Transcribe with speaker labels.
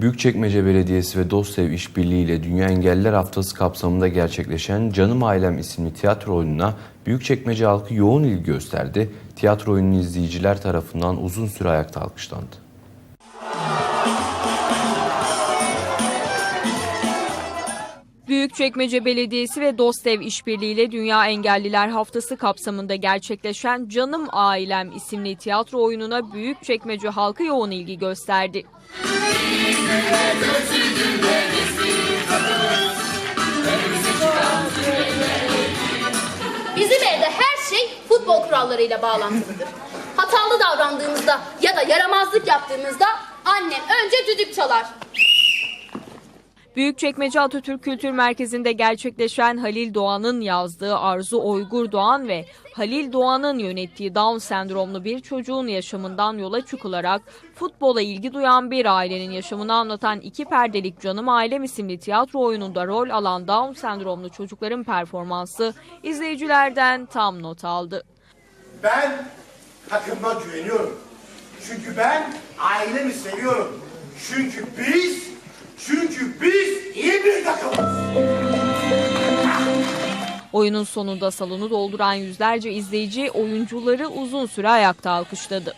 Speaker 1: Büyükçekmece Belediyesi ve Dostev İşbirliği ile Dünya Engelliler Haftası kapsamında gerçekleşen Canım Ailem isimli tiyatro oyununa Büyükçekmece halkı yoğun ilgi gösterdi. Tiyatro oyununu izleyiciler tarafından uzun süre ayakta alkışlandı.
Speaker 2: Büyükçekmece Belediyesi ve Dostev İşbirliği'yle Dünya Engelliler Haftası kapsamında gerçekleşen Canım Ailem isimli tiyatro oyununa Büyükçekmece halkı yoğun ilgi gösterdi.
Speaker 3: Bizim evde her şey futbol kurallarıyla bağlantılıdır. Hatalı davrandığımızda ya da yaramazlık yaptığımızda annem önce düdük çalar.
Speaker 2: Büyükçekmece Atatürk Kültür Merkezi'nde gerçekleşen Halil Doğan'ın yazdığı Arzu Oygur Doğan ve Halil Doğan'ın yönettiği Down sendromlu bir çocuğun yaşamından yola çıkılarak futbola ilgi duyan bir ailenin yaşamını anlatan iki perdelik Canım Ailem isimli tiyatro oyununda rol alan Down sendromlu çocukların performansı izleyicilerden tam not aldı.
Speaker 4: Ben takımıma güveniyorum. Çünkü ben ailemi seviyorum. Çünkü biz,
Speaker 2: Oyunun sonunda salonu dolduran yüzlerce izleyici oyuncuları uzun süre ayakta alkışladı.